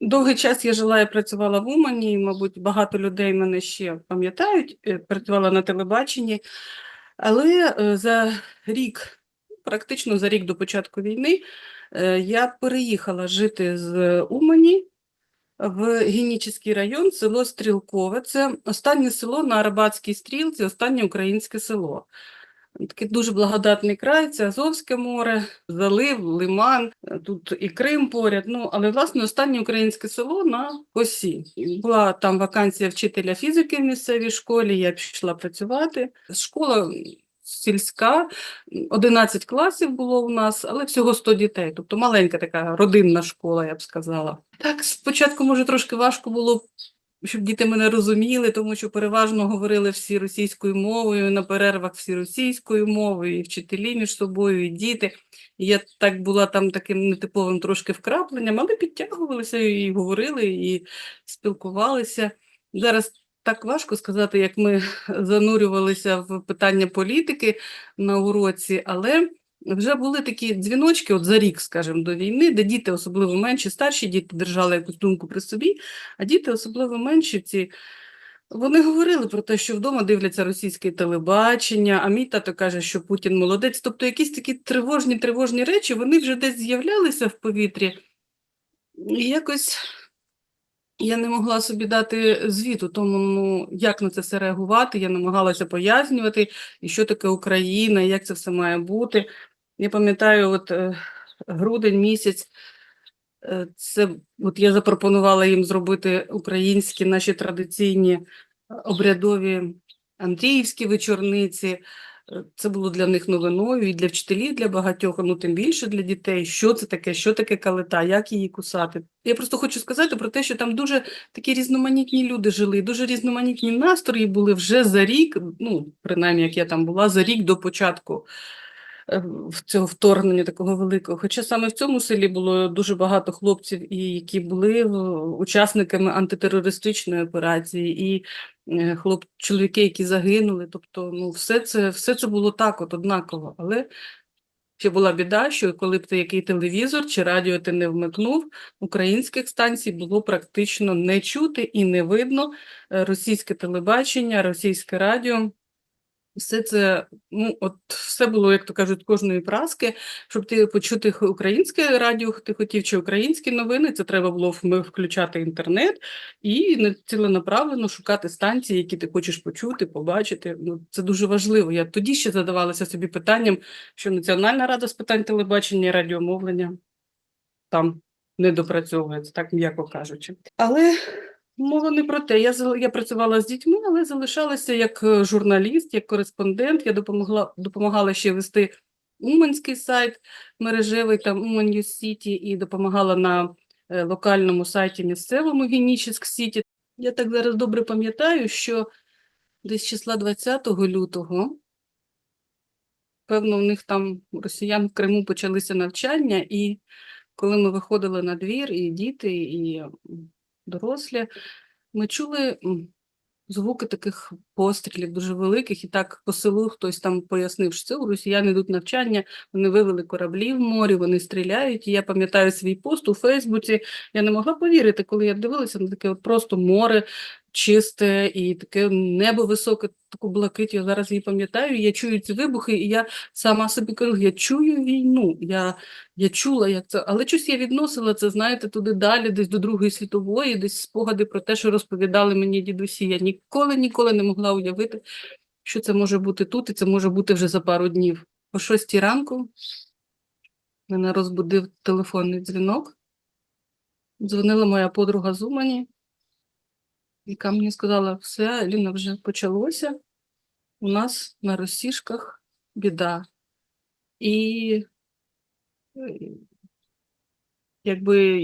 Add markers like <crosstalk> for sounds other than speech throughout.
Довгий час я жила і працювала в Умані, мабуть, багато людей мене ще пам'ятають, е, працювала на телебаченні. Але е, за рік, практично за рік до початку війни, е, я переїхала жити з Умані в Генічеський район, село Стрілкове. Це останнє село на Арабатській стрілці, останнє українське село. Такий дуже благодатний край, це Азовське море, залив, лиман, е, тут і Крим поряд. Ну, але власне останнє українське село на Осі. Була там вакансія вчителя фізики в місцевій школі. Я пішла працювати. Школа сільська, 11 класів було у нас, але всього 100 дітей. Тобто маленька така родинна школа, я б сказала. Так, спочатку, може, трошки важко було щоб діти мене розуміли, тому що переважно говорили всі російською мовою, на перервах всі російською мовою, і вчителі між собою, і діти. І я так була там таким нетиповим трошки вкрапленням, але підтягувалися і говорили, і спілкувалися. Зараз так важко сказати, як ми <laughs> занурювалися в питання політики на уроці, але вже були такі дзвіночки, от за рік, скажімо, до війни, де діти, особливо менші, старші діти держали якусь думку при собі, а діти, особливо менші, ці. Вони говорили про те, що вдома дивляться російське телебачення, а мій тато каже, що Путін молодець. Тобто якісь такі тривожні тривожні речі, вони вже десь з'являлися в повітрі. І якось я не могла собі дати звіту, тому ну, як на це все реагувати, я намагалася пояснювати, і що таке Україна, як це все має бути. Я пам'ятаю, от е, грудень місяць, е, це от я запропонувала їм зробити українські наші традиційні е, обрядові Андріївські вечорниці. Це було для них новиною і для вчителів, для багатьох, ну тим більше для дітей. Що це таке, що таке калита, як її кусати. Я просто хочу сказати про те, що там дуже такі різноманітні люди жили, дуже різноманітні настрої були вже за рік, ну принаймні як я там була, за рік до початку в цього вторгнення такого великого. Хоча саме в цьому селі було дуже багато хлопців, і які були е, учасниками антитерористичної операції, і е, хлоп, чоловіки, які загинули. Тобто, ну, все це, все це було так, от однаково. Але ще була біда, що коли б ти який телевізор чи радіо ти не вмикнув, українських станцій було практично не чути і не видно Е, російське телебачення, російське радіо. Все це, ну, от все було, як то кажуть, кожної праски. Щоб ти почути українське радіо, ти хотів чи українські новини, це треба було включати інтернет і ціленаправленно шукати станції, які ти хочеш почути, побачити. Ну, це дуже важливо. Я тоді ще задавалася собі питанням, що Національна рада з питань телебачення і радіомовлення там не допрацьовується, так м'яко кажучи. Але Мова не про те. Я я працювала з дітьми, але залишалася як е, журналіст, як кореспондент. Я допомогла допомагала ще вести Уманський сайт мережевий, там Уман City, і допомагала на е, локальному сайті місцевому Генічеськ Сіті. Я так зараз добре пам'ятаю, що десь числа 20 лютого, певно, у них там росіян в Криму почалися навчання, і коли ми виходили на двір, і діти, і дорослі, ми чули звуки таких пострілів дуже великих, і так по селу хтось там пояснив, що це у росіян йдуть навчання, вони вивели кораблі в морі, вони стріляють. І я пам'ятаю свій пост у Фейсбуці. Я не могла повірити, коли я дивилася на таке от просто море чисте і таке небо високе, таку блакить. Я зараз її пам'ятаю. Я чую ці вибухи, і я сама собі кажу, я чую війну. Я, я чула, як це, але щось я відносила це, знаєте, туди далі, десь до Другої світової, десь спогади про те, що розповідали мені дідусі. Я ніколи, ніколи не могла уявити, що це може бути тут, і це може бути вже за пару днів. О шостій ранку мене розбудив телефонний дзвінок. Дзвонила моя подруга з Умані, яка мені сказала, все, Ліна, вже почалося. У нас на розсіжках біда. І е, якби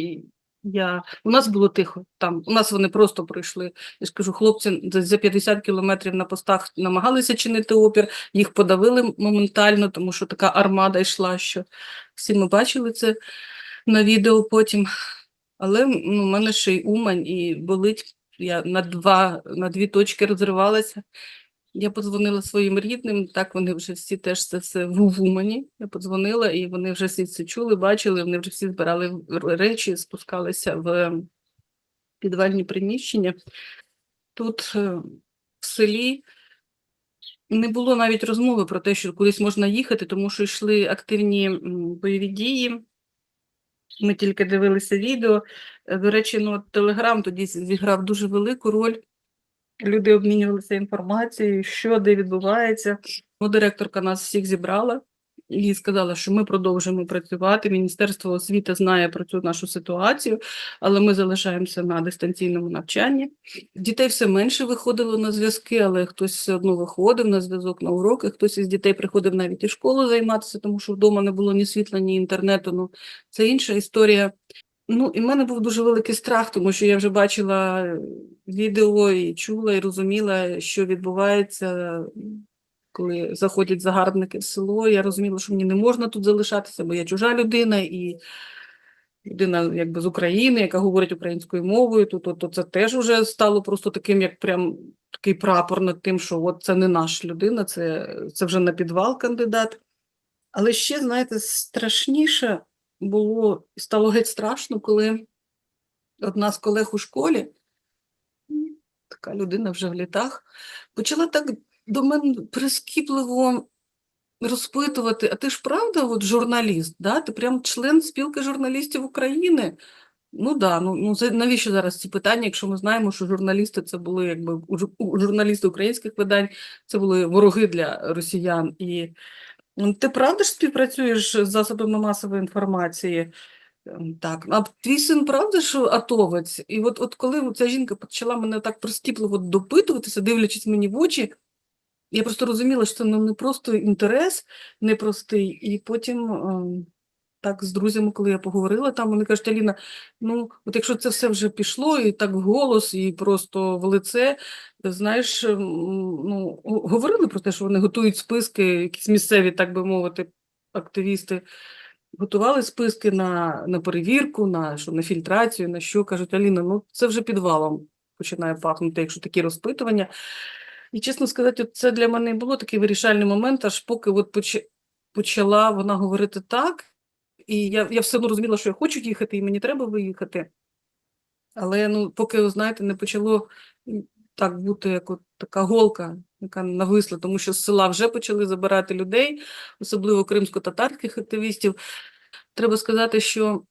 я... У нас було тихо там. У нас вони просто прийшли. Я ж кажу, хлопці за 50 кілометрів на постах намагалися чинити опір, їх подавили моментально, тому що така армада йшла, що всі ми бачили це на відео потім. Але ну, в мене ще й Умань, і болить. Я на два, на дві точки розривалася. Я подзвонила своїм рідним, так вони вже всі теж це все в Умані. Я подзвонила, і вони вже всі це чули, бачили, вони вже всі збирали речі, спускалися в підвальні приміщення. Тут е, в селі не було навіть розмови про те, що кудись можна їхати, тому що йшли активні бойові дії. Ми тільки дивилися відео. Е, До речі, ну, Телеграм тоді зіграв дуже велику роль. Люди обмінювалися інформацією, що де відбувається. Ну, директорка нас всіх зібрала і сказала, що ми продовжуємо працювати. Міністерство освіти знає про цю нашу ситуацію, але ми залишаємося на дистанційному навчанні. Дітей все менше виходило на зв'язки, але хтось все одно виходив на зв'язок на уроки. Хтось із дітей приходив навіть і в школу займатися, тому що вдома не було ні світла, ні інтернету. Ну це інша історія. Ну, і в мене був дуже великий страх, тому що я вже бачила е, відео і чула, і розуміла, що відбувається, коли заходять загарбники в село. Я розуміла, що мені не можна тут залишатися, бо я чужа людина і людина якби з України, яка говорить українською мовою. То, то, то це теж вже стало просто таким, як прям такий прапор над тим, що от це не наша людина, це, це вже на підвал кандидат. Але ще, знаєте, страшніше було, стало геть страшно, коли одна з колег у школі, така людина вже в літах, почала так до мене прискіпливо розпитувати: а ти ж правда от журналіст? Да? Ти прям член спілки журналістів України? Ну да, ну, ну навіщо зараз ці питання, якщо ми знаємо, що журналісти це були якби журналісти українських видань, це були вороги для росіян. І ти правда ж співпрацюєш з засобами масової інформації? Ем, Так, а твій син правда, що атовець? І от, от коли ця жінка почала мене так прискіпливо допитуватися, дивлячись мені в очі, я просто розуміла, що це ну, не просто інтерес непростий. І потім ем, так з друзями, коли я поговорила, там вони кажуть, Аліна, ну от якщо це все вже пішло, і так в голос, і просто в лице, знаєш, ем, ну, говорили про те, що вони готують списки, якісь місцеві, так би мовити, активісти готували списки на, на перевірку, на, що, на фільтрацію, на що. Кажуть, Аліна, ну це вже підвалом починає пахнути, якщо такі розпитування. І чесно сказати, от це для мене було такий вирішальний момент, аж поки от поч- почала вона говорити так, і я, я все одно розуміла, що я хочу їхати, і мені треба виїхати. Але ну, поки, знаєте, не почало так бути, як от така голка, яка нависла, тому що з села вже почали забирати людей, особливо кримсько-татарських активістів. Треба сказати, що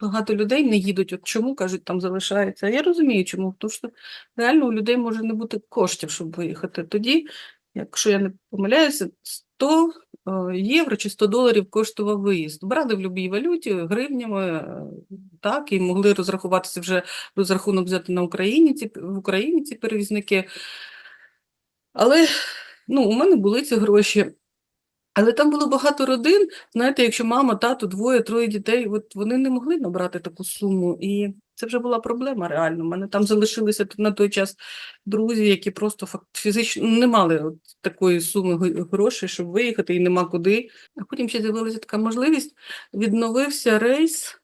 багато людей не їдуть. От чому кажуть, там залишається. А я розумію, чому. Тому що реально у людей може не бути коштів, щоб виїхати. Тоді, якщо я не помиляюся, 100 е, євро чи 100 доларів коштував виїзд. Брали в будь-якій валюті, гривнями, е, так, і могли розрахуватися вже розрахунок взяти на Україні ці, в Україні ці перевізники. Але ну, у мене були ці гроші. Але там було багато родин. Знаєте, якщо мама, тато, двоє, троє дітей, от вони не могли набрати таку суму. І це вже була проблема реально. У мене там залишилися на той час друзі, які просто фізично не мали от такої суми грошей, щоб виїхати, і нема куди. А потім ще з'явилася така можливість. Відновився рейс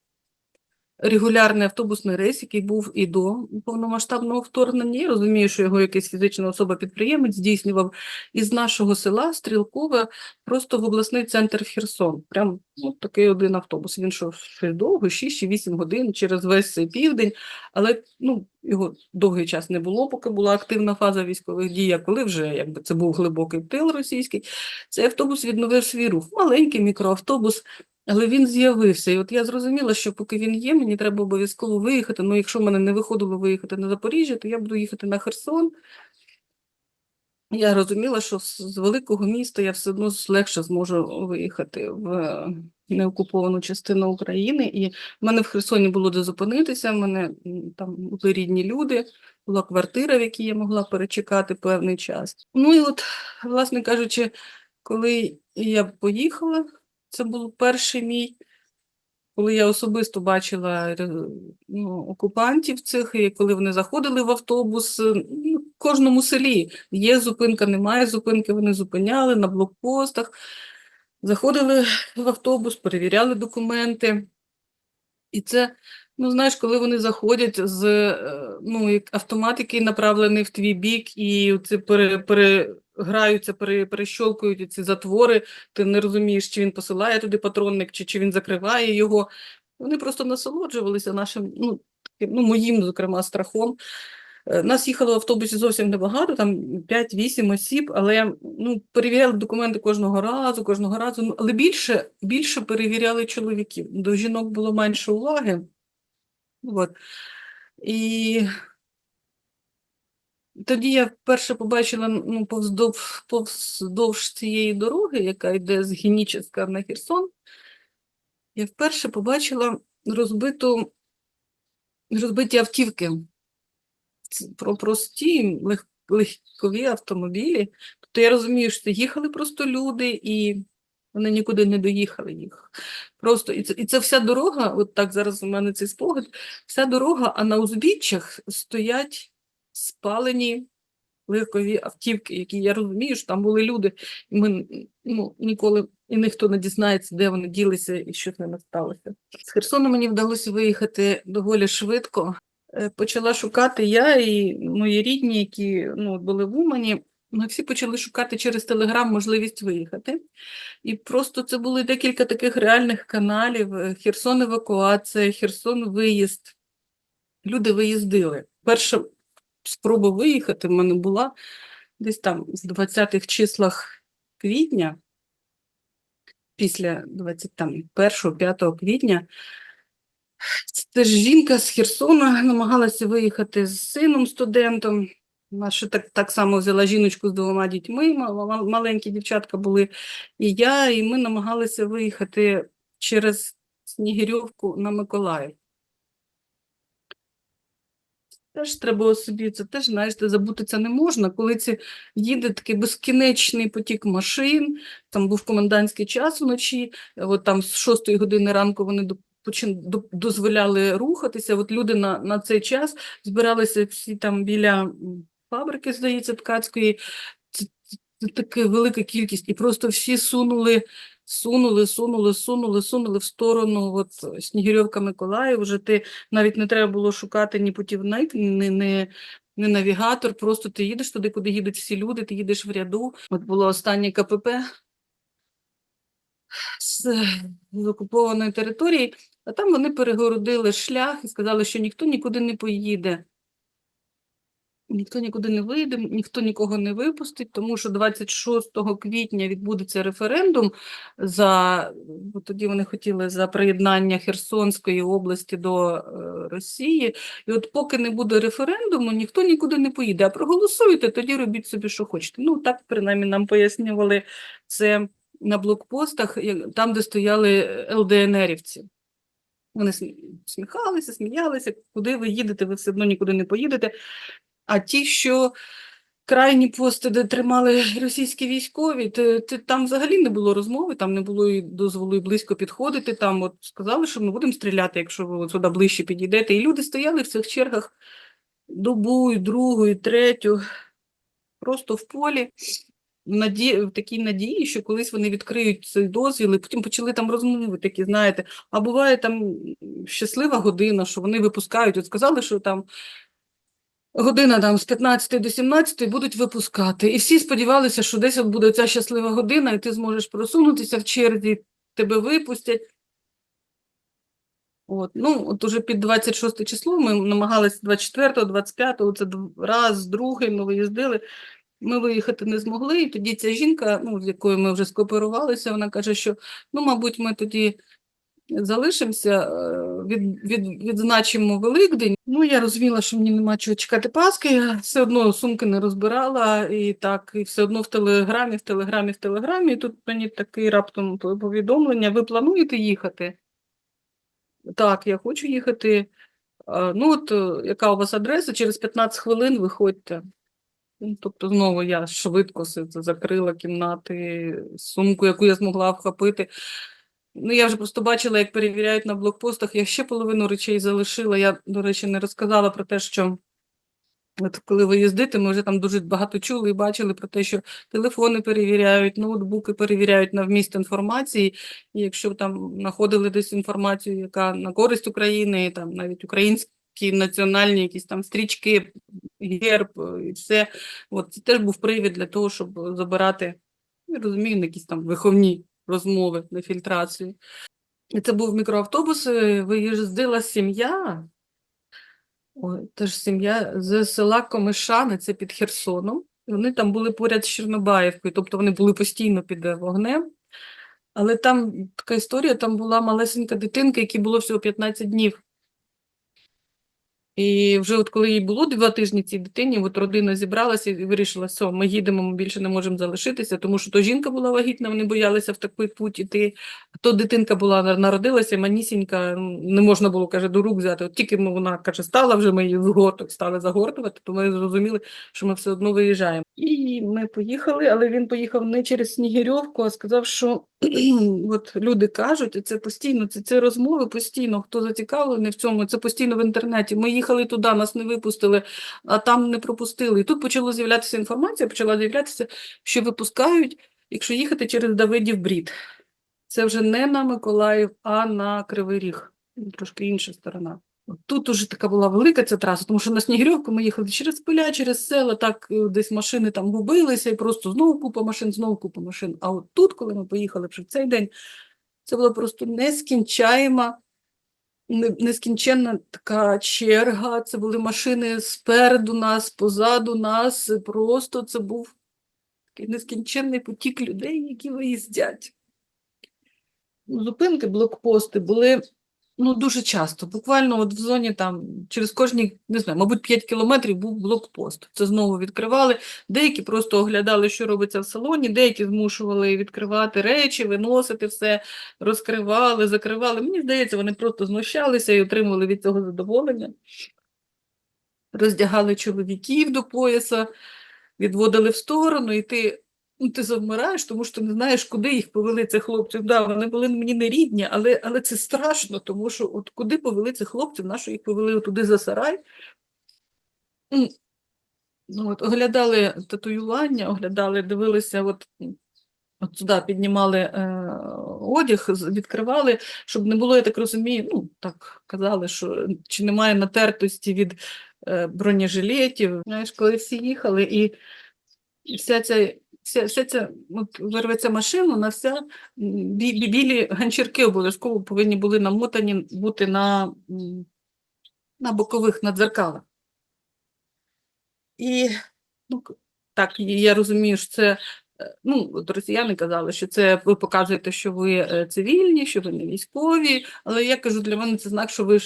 регулярний автобусний рейс, який був і до повномасштабного вторгнення. Я розумію, що його якась фізична особа-підприємець здійснював із нашого села Стрілкове просто в обласний центр Херсон. Прям ну, такий один автобус. Він йшов ще довго, 6 чи 8 годин через весь цей південь, але ну, його довгий час не було, поки була активна фаза військових дій. А коли вже якби це був глибокий тил російський, цей автобус відновив свій рух. Маленький мікроавтобус. Але він з'явився, і от я зрозуміла, що поки він є, мені треба обов'язково виїхати. Ну, якщо в мене не виходило виїхати на Запоріжжя, то я буду їхати на Херсон. Я розуміла, що з великого міста я все одно легше зможу виїхати в е, неокуповану частину України. І в мене в Херсоні було де зупинитися, в мене там були рідні люди, була квартира, в якій я могла перечекати певний час. Ну і от, власне кажучи, коли я поїхала, це був перший мій, коли я особисто бачила е, ну, окупантів цих, і коли вони заходили в автобус, е, ну, в кожному селі є зупинка, немає зупинки, вони зупиняли на блокпостах, заходили в автобус, перевіряли документи. І це, ну знаєш, коли вони заходять з е, ну, автомат, який направлений в твій бік, і це пере, переграються, пере, перещолкують ці затвори, ти не розумієш, чи він посилає туди патронник, чи, чи він закриває його. Вони просто насолоджувалися нашим, ну, ну, моїм, зокрема, страхом. Е, Нас їхало в автобусі зовсім небагато, там 5-8 осіб, але ну, перевіряли документи кожного разу, кожного разу. Ну, але більше, більше перевіряли чоловіків. До жінок було менше уваги. От. І тоді я вперше побачила ну, повздовж, повздовж цієї дороги, яка йде з Геніческа на Херсон, я вперше побачила розбиту, розбиті автівки. Про прості лег- легкові автомобілі. Тобто я розумію, що їхали просто люди, і вони нікуди не доїхали їх. Просто і це, і це вся дорога, от так зараз у мене цей спогад, вся дорога, а на узбіччях стоять спалені легкові автівки, які я розумію, що там були люди, і ми ну, ніколи і ніхто не дізнається, де вони ділися і що з ними сталося. З Херсону мені вдалося виїхати доволі швидко. Е, Почала шукати я і мої рідні, які ну, були в Умані. Ми всі почали шукати через Телеграм можливість виїхати. І просто це були декілька таких реальних каналів: е, Херсон евакуація, Херсон виїзд. Люди виїздили. Перша спроба виїхати в мене була десь там з 20-х числах квітня, після 21-5 квітня. Це ж жінка з Херсона намагалася виїхати з сином студентом. Вона ще так, так само взяла жіночку з двома дітьми, ма- ма- маленькі дівчатка були, і я, і ми намагалися виїхати через Снігирьовку на Миколаїв. Теж треба собі, це теж, знаєте, забути не можна, коли це їде такий безкінечний потік машин, там був комендантський час вночі, от там з 6 години ранку вони до- дозволяли рухатися, от люди на, на цей час збиралися всі там біля фабрики, здається, ткацької, це, це, це така велика кількість, і просто всі сунули, сунули, сунули, сунули, сунули в сторону от, Снігирьовка Миколаїв, вже ти навіть не треба було шукати ні путівник, ні, ні, ні навігатор, просто ти їдеш туди, куди їдуть всі люди, ти їдеш в ряду. От було останнє КПП з, з окупованої території, а там вони перегородили шлях і сказали, що ніхто нікуди не поїде. Ніхто нікуди не вийде, ніхто нікого не випустить, тому що 26 квітня відбудеться референдум за тоді вони хотіли за приєднання Херсонської області до е, Росії. І от поки не буде референдуму, ніхто нікуди не поїде. А проголосуєте, тоді робіть собі, що хочете. Ну так принаймні нам пояснювали це на блокпостах, там, де стояли ЛДНРівці. Вони смі- сміхалися, сміялися, куди ви їдете, ви все одно нікуди не поїдете. А ті, що крайні пости, де тримали російські військові, то, то там взагалі не було розмови, там не було і дозволу і близько підходити. Там от сказали, що ми будемо стріляти, якщо ви сюди ближче підійдете. І люди стояли в цих чергах добу, і другу, і третю, просто в полі. Наді... в такій надії, що колись вони відкриють цей дозвіл, і потім почали там розмови такі, знаєте, а буває там щаслива година, що вони випускають. От сказали, що там година там з 15 до 17 будуть випускати. І всі сподівалися, що десь от буде ця щаслива година, і ти зможеш просунутися в черзі, тебе випустять. От, ну, от уже під 26 число ми намагалися 24-го, 25-го, це раз, другий ми виїздили. Ми виїхати не змогли, і тоді ця жінка, ну, з якою ми вже скооперувалися, вона каже, що ну, мабуть, ми тоді залишимося, е, від, від, відзначимо Великдень. Ну, я розуміла, що мені нема чого чекати Пасхи, я все одно сумки не розбирала, і так, і все одно в телеграмі, в телеграмі, в телеграмі. І тут мені такий раптом повідомлення: ви плануєте їхати? Так, я хочу їхати. Ну, от е, яка у вас адреса? Через 15 хвилин виходьте. Ну, Тобто, знову я швидко закрила кімнати, сумку, яку я змогла вхопити. Ну, я вже просто бачила, як перевіряють на блокпостах. Я ще половину речей залишила. Я, до речі, не розказала про те, що от коли ви їздите, ми вже там дуже багато чули і бачили про те, що телефони перевіряють, ноутбуки перевіряють на вміст інформації. І якщо там знаходили десь інформацію, яка на користь України, там навіть українські національні якісь там стрічки, герб і все, от це теж був привід для того, щоб забирати, я розумію, якісь там виховні розмови на фільтрацію. І це був мікроавтобус, е, виїздила сім'я. Теж сім'я з села Комишани, це під Херсоном. Вони там були поряд з Чорнобаївкою, тобто вони були постійно під вогнем. Але там така історія, там була малесенька дитинка, якій було всього 15 днів. І вже от коли їй було два тижні цій дитині, от родина зібралася і вирішила, все, ми їдемо, ми більше не можемо залишитися, тому що то жінка була вагітна, вони боялися в такий путь іти. То дитинка була на- народилася, манісінька, не можна було, каже, до рук взяти. От тільки ми- вона каже, стала вже, ми її в горток стали загортувати, то ми зрозуміли, що ми все одно виїжджаємо. І ми поїхали, але він поїхав не через Снігирьовку, а сказав, що <clears throat> от люди кажуть, і це постійно, це, це розмови постійно, хто зацікавлений в цьому, це постійно в інтернеті. Ми їхали туди, нас не випустили, а там не пропустили. І тут почала з'являтися інформація, почала з'являтися, що випускають, якщо їхати через Давидів Брід. Це вже не на Миколаїв, а на Кривий Ріг. Трошки інша сторона. Тут уже така була велика ця траса, тому що на Снігирьовку ми їхали через поля, через села, так е, десь машини там губилися, і просто знову купа машин, знову купа машин. А от тут, коли ми поїхали вже в цей день, це була просто нескінчаєма, нескінченна така черга. Це були машини спереду нас, позаду нас. Просто це був такий нескінченний потік людей, які виїздять. Ну, Зупинки, блокпости були ну, дуже часто. Буквально от в зоні там через кожні, не знаю, мабуть, 5 кілометрів був блокпост. Це знову відкривали. Деякі просто оглядали, що робиться в салоні, деякі змушували відкривати речі, виносити все, розкривали, закривали. Мені здається, вони просто знущалися і отримували від цього задоволення. Роздягали чоловіків до пояса, відводили в сторону, і ти, ну, ти завмираєш, тому що не знаєш, куди їх повели цих хлопців. Да, вони були мені не рідні, але, але це страшно, тому що от куди повели цих хлопців, нащо їх повели туди за сарай. Ну, от, оглядали татуювання, оглядали, дивилися, от, от сюди піднімали е, одяг, відкривали, щоб не було, я так розумію, ну, так казали, що чи немає натертості від е, бронежилетів. Знаєш, коли всі їхали, і вся ця, вся, вся ця от, вирветься машина, на вся бі, бі- білі ганчірки обов'язково повинні були намотані бути на, на бокових, на дзеркалах. І ну, так, я розумію, що це. е, Ну, от росіяни казали, що це ви показуєте, що ви е, цивільні, що ви не військові. Але я кажу, для мене це знак, що ви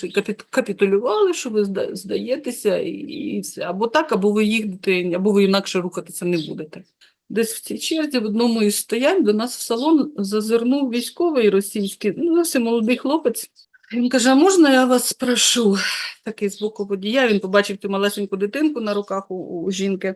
капітулювали, що ви здаєтеся, і все. Або так, або ви їдете, або ви інакше рухатися не будете. Десь в цій черзі в одному із стоянь до нас в салон зазирнув військовий російський, ну, зовсім молодий хлопець. Він каже: а можна я вас спрошу? Такий з боку водія, він побачив цю малесеньку дитинку на руках у, у жінки.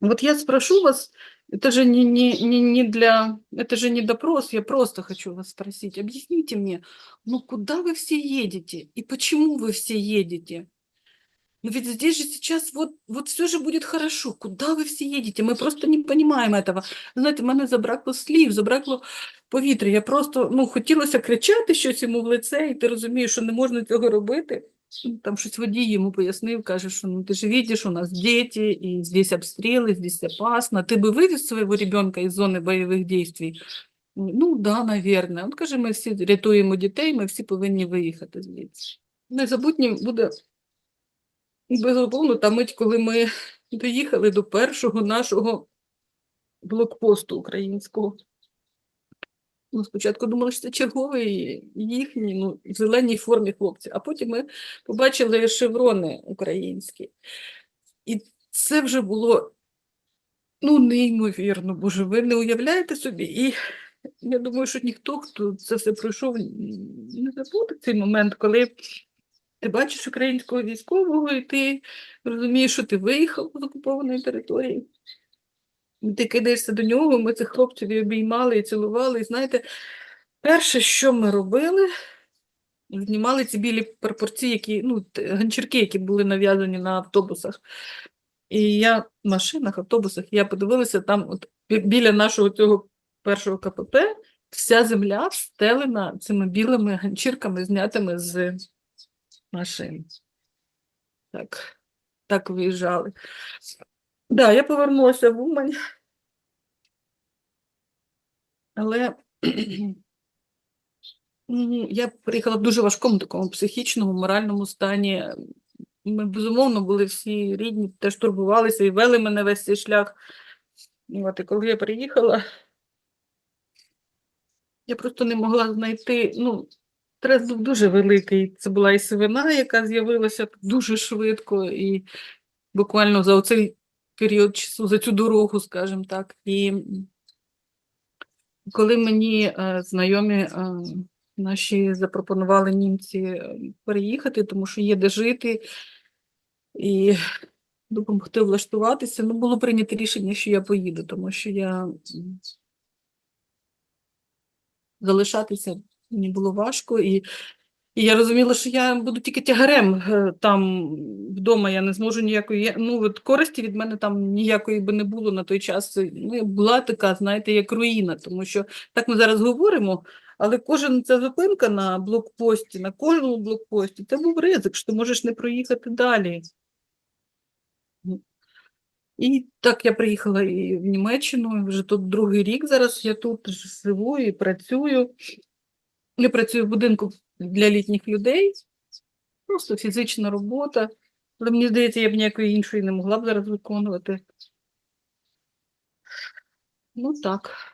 Вот я спрошу вас, это же не, не, не, не для, это же не допрос, я просто хочу вас спросить, объясните мне, ну куда вы все едете и почему вы все едете? Ну ведь здесь же сейчас вот, вот все же будет хорошо. Куда вы все едете? Мы просто не понимаем этого. Знаєте, в мене забракло слів, забракло повітря. Я просто ну, хотілося кричати щось йому в лице, і ти розумієш, що не можна цього робити. Ну, Там щось водій йому пояснив, каже, що ну, ти ж видиш, у нас діти, і здесь обстріли, здесь опасно. Ти би вивез свого ребенка із зони бойових дій? Ну, да, наверное. Он каже, ми всі рятуємо дітей, ми всі повинні виїхати звідси. Незабутнім буде Безумовно, та мить, коли ми доїхали до першого нашого блокпосту українського. Ну, спочатку думали, що це черговий їхній, ну, в зеленій формі хлопці, а потім ми побачили шеврони українські. І це вже було ну, неймовірно, боже, ви не уявляєте собі. І я думаю, що ніхто, хто це все пройшов, не забуде цей момент, коли ти бачиш українського військового, і ти розумієш, що ти виїхав з окупованої території. Ти кидаєшся до нього, ми цих хлопців і обіймали і цілували. І знаєте, перше, що ми робили, знімали ці білі прапорці, які, ну, ганчірки, які були нав'язані на автобусах. І я в машинах, автобусах, я подивилася, там от біля нашого цього першого КПП вся земля встелена цими білими ганчірками, знятими з машин. Так, так виїжджали. Да, я повернулася в Умань. Але <clears throat> ну, я приїхала в дуже важкому такому психічному, моральному стані. ми, безумовно, були всі рідні, теж турбувалися і вели мене весь цей шлях. От, і коли я приїхала, я просто не могла знайти. Ну, стрес був дуже великий. Це була і сивина, яка з'явилася дуже швидко, і буквально за оцей період часу, за цю дорогу, скажімо так. І коли мені е, знайомі е, наші запропонували німці е, переїхати, тому що є де жити і допомогти влаштуватися, ну було прийнято рішення, що я поїду, тому що я залишатися мені було важко, і, і я розуміла, що я буду тільки тягарем е, там вдома. Я не зможу ніякої. Ну, от користі від мене там ніякої би не було на той час. Ну, була така, знаєте, як руїна, тому що так ми зараз говоримо. Але кожен ця зупинка на блокпості, на кожному блокпості, це був ризик, що ти можеш не проїхати далі. І так я приїхала і в Німеччину, вже тут другий рік зараз я тут живу і працюю. Я працюю в будинку для літніх людей, просто фізична робота. Але мені здається, я б ніякої іншої не могла б зараз виконувати. Ну так.